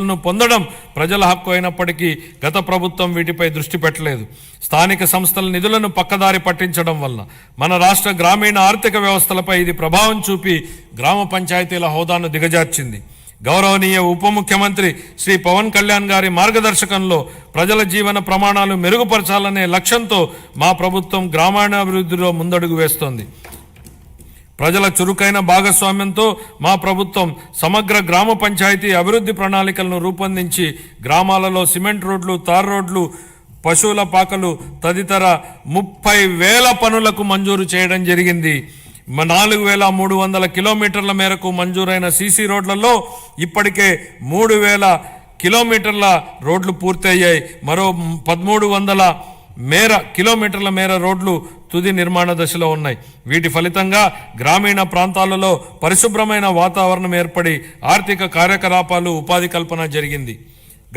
ను పొందడం ప్రజల హక్కు అయినప్పటికీ గత ప్రభుత్వం వీటిపై దృష్టి పెట్టలేదు. స్థానిక సంస్థల నిధులను పక్కదారి పట్టించడం వల్ల మన రాష్ట్ర గ్రామీణ ఆర్థిక వ్యవస్థలపై ఇది ప్రభావం చూపి గ్రామ పంచాయతీల హోదాను దిగజార్చింది. గౌరవనీయ ఉప ముఖ్యమంత్రి శ్రీ పవన్ కళ్యాణ్ గారి మార్గదర్శకంలో ప్రజల జీవన ప్రమాణాలు మెరుగుపరచాలనే లక్ష్యంతో మా ప్రభుత్వం గ్రామీణాభివృద్ధిలో ముందడుగు వేస్తోంది. ప్రజల చురుకైన భాగస్వామ్యంతో మా ప్రభుత్వం సమగ్ర గ్రామ పంచాయతీ అభివృద్ధి ప్రణాళికలను రూపొందించి గ్రామాలలో సిమెంట్ రోడ్లు తార్ రోడ్లు పశువుల పాకలు తదితర ముప్పై వేల పనులకు మంజూరు చేయడం జరిగింది. నాలుగు వేల మూడు వందల కిలోమీటర్ల మేరకు మంజూరైన సీసీ రోడ్లలో ఇప్పటికే మూడు వేల కిలోమీటర్ల రోడ్లు పూర్తయ్యాయి. మరో పదమూడు వందల మేర కిలోమీటర్ల మేర రోడ్లు తుది నిర్మాణ దశలో ఉన్నాయి. వీటి ఫలితంగా గ్రామీణ ప్రాంతాలలో పరిశుభ్రమైన వాతావరణం ఏర్పడి ఆర్థిక కార్యకలాపాలు ఉపాధి కల్పన జరిగింది.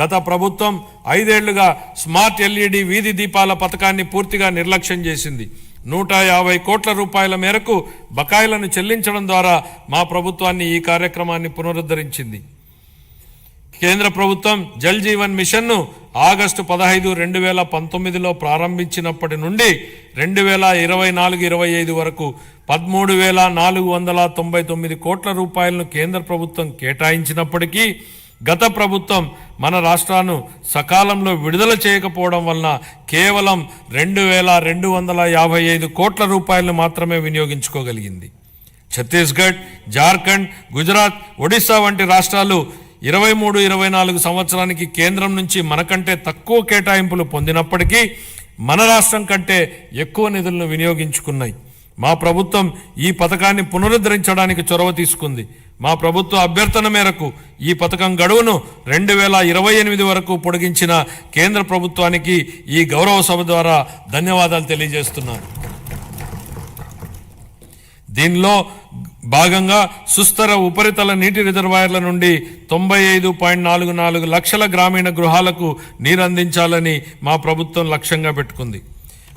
గత ప్రభుత్వం ఐదేళ్ళుగా స్మార్ట్ ఎల్ఈడి వీధి దీపాల పథకాన్ని పూర్తిగా నిర్లక్ష్యం చేసింది. నూట యాభై కోట్ల రూపాయల మేరకు బకాయిలను చెల్లించడం ద్వారా మా ప్రభుత్వాన్ని ఈ కార్యక్రమాన్ని పునరుద్ధరించింది. కేంద్ర ప్రభుత్వం జల్ జీవన్ మిషన్ను ఆగస్టు పదహైదు రెండు వేల పంతొమ్మిదిలో ప్రారంభించినప్పటి నుండి రెండు వేల ఇరవై నాలుగు ఇరవై ఐదు వరకు పదమూడు వేల నాలుగు వందల తొంభై తొమ్మిది కోట్ల రూపాయలను కేంద్ర ప్రభుత్వం కేటాయించినప్పటికీ గత ప్రభుత్వం మన రాష్ట్రాన్ని సకాలంలో విడుదల చేయకపోవడం వలన కేవలం రెండు వేల రెండు వందల యాభై ఐదు కోట్ల రూపాయలను మాత్రమే వినియోగించుకోగలిగింది. ఛత్తీస్గఢ్ జార్ఖండ్ గుజరాత్ ఒడిశా వంటి రాష్ట్రాలు ఇరవై మూడు ఇరవై నాలుగు సంవత్సరానికి కేంద్రం నుంచి మనకంటే తక్కువ కేటాయింపులు పొందినప్పటికీ మన రాష్ట్రం కంటే ఎక్కువ నిధులను వినియోగించుకున్నాయి. మా ప్రభుత్వం ఈ పథకాన్ని పునరుద్ధరించడానికి చొరవ తీసుకుంది. మా ప్రభుత్వ అభ్యర్థన మేరకు ఈ పథకం గడువును రెండు వేల ఇరవై ఎనిమిది వరకు పొడిగించిన కేంద్ర ప్రభుత్వానికి ఈ గౌరవ సభ ద్వారా ధన్యవాదాలు తెలియజేస్తున్నాను. దీనిలో భాగంగా సుస్థర ఉపరితల నీటి రిజర్వాయర్ల నుండి తొంభై ఐదు పాయింట్ నాలుగు నాలుగు లక్షల గ్రామీణ గృహాలకు నీరు అందించాలని మా ప్రభుత్వం లక్ష్యంగా పెట్టుకుంది.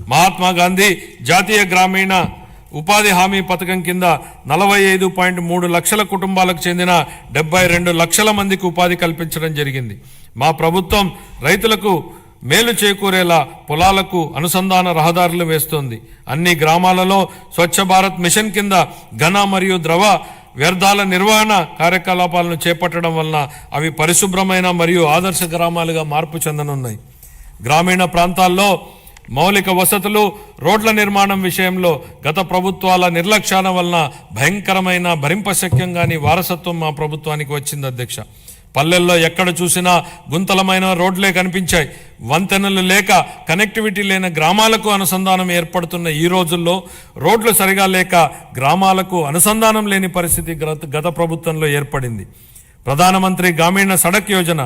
మహాత్మా గాంధీ జాతీయ గ్రామీణ ఉపాధి హామీ పథకం కింద నలభై ఐదు పాయింట్ మూడు లక్షల కుటుంబాలకు చెందిన డెబ్బై రెండు లక్షల మందికి ఉపాధి కల్పించడం జరిగింది. మా ప్రభుత్వం రైతులకు మేలు చేకూరేలా పొలాలకు అనుసంధాన రహదారులు వేస్తోంది. అన్ని గ్రామాలలో స్వచ్ఛ భారత్ మిషన్ కింద ఘన మరియు ద్రవ వ్యర్థాల నిర్వహణ కార్యకలాపాలను చేపట్టడం వలన అవి పరిశుభ్రమైన మరియు ఆదర్శ గ్రామాలుగా మార్పు చెందనున్నాయి. గ్రామీణ ప్రాంతాల్లో మౌలిక వసతులు రోడ్ల నిర్మాణం విషయంలో గత ప్రభుత్వాల నిర్లక్ష్యాల వలన భయంకరమైన భరింపశక్యం కాని వారసత్వం మా ప్రభుత్వానికి వచ్చింది అధ్యక్ష. పల్లెల్లో ఎక్కడ చూసినా గుంతలమైన రోడ్లే కనిపించాయి. వంతెనలు లేక కనెక్టివిటీ లేని గ్రామాలకు అనుసంధానం ఏర్పడుతున్న ఈ రోజుల్లో రోడ్లు సరిగా లేక గ్రామాలకు అనుసంధానం లేని పరిస్థితి గత- గత ప్రభుత్వంలో ఏర్పడింది. ప్రధానమంత్రి గ్రామీణ సడక్ యోజన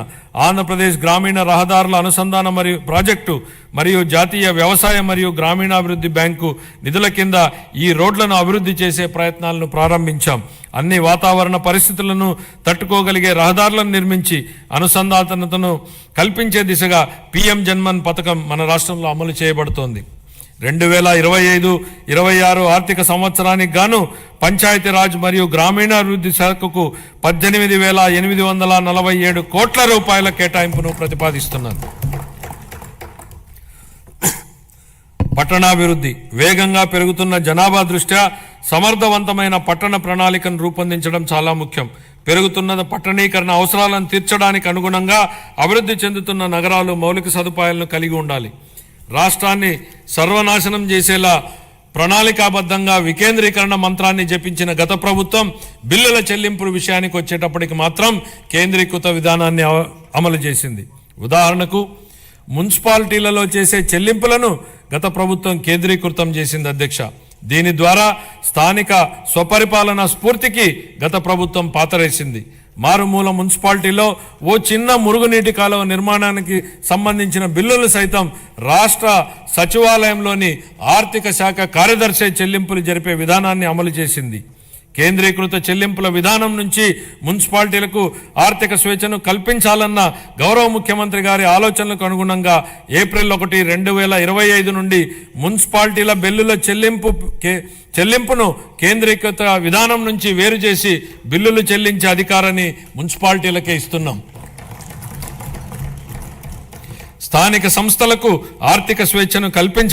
ఆంధ్రప్రదేశ్ గ్రామీణ రహదారుల అనుసంధాన మరియు ప్రాజెక్టు మరియు జాతీయ వ్యవసాయ మరియు గ్రామీణాభివృద్ధి బ్యాంకు నిధుల కింద ఈ రోడ్లను అభివృద్ధి చేసే ప్రయత్నాలను ప్రారంభించాం. అన్ని వాతావరణ పరిస్థితులను తట్టుకోగలిగే రహదారులను నిర్మించి అనుసంధానతను కల్పించే దిశగా పిఎం జన్మన్ పథకం మన రాష్ట్రంలో అమలు చేయబడుతోంది. రెండు వేల ఇరవై ఐదు ఇరవై ఆరు ఆర్థిక సంవత్సరానికి గాను పంచాయతీరాజ్ మరియు గ్రామీణాభివృద్ధి శాఖకు పద్దెనిమిది వేల ఎనిమిది వందల నలభై ఏడు కోట్ల రూపాయల కేటాయింపును ప్రతిపాదిస్తున్నారు. పట్టణాభివృద్ధి వేగంగా పెరుగుతున్న జనాభా దృష్ట్యా సమర్థవంతమైన పట్టణ ప్రణాళికను రూపొందించడం చాలా ముఖ్యం. పెరుగుతున్న పట్టణీకరణ అవసరాలను తీర్చడానికి అనుగుణంగా అభివృద్ధి చెందుతున్న నగరాలు మౌలిక సదుపాయాలను కలిగి ఉండాలి. రాష్ట్రాన్ని సర్వనాశనం చేసేలా ప్రణాళికాబద్ధంగా వికేంద్రీకరణ మంత్రాన్ని జపించిన గత ప్రభుత్వం బిల్లుల చెల్లింపు విషయానికి వచ్చేటప్పటికి మాత్రం కేంద్రీకృత విధానాన్ని అమలు చేసింది. ఉదాహరణకు మున్సిపాలిటీలలో చేసే చెల్లింపులను గత ప్రభుత్వం కేంద్రీకృతం చేసింది అధ్యక్ష. దీని ద్వారా స్థానిక స్వపరిపాలన స్ఫూర్తికి గత ప్రభుత్వం పాతరేసింది. మారుమూల మున్సిపాలిటీలో ఓ చిన్న మురుగునీటి కాలువ నిర్మాణానికి సంబంధించిన బిల్లులు సైతం రాష్ట్ర సచివాలయంలోని ఆర్థిక శాఖ కార్యదర్శి చెల్లింపులు జరిపే విధానాన్ని అమలు చేసింది. కేంద్రీకృత చెల్లింపుల విధానం నుంచి మున్సిపాలిటీలకు ఆర్థిక స్వేచ్ఛను కల్పించాలన్న గౌరవ ముఖ్యమంత్రి గారి ఆలోచనలకు అనుగుణంగా ఏప్రిల్ ఒకటి రెండు వేల ఇరవై ఐదు నుండి మున్సిపాలిటీల బిల్లుల చెల్లింపు కే- చెల్లింపును కేంద్రీకృత విధానం నుంచి వేరు చేసి బిల్లులు చెల్లించే అధికారాన్ని మున్సిపాలిటీలకే ఇస్తున్నాం. స్థానిక సంస్థలకు ఆర్థిక స్వేచ్ఛను కల్పించ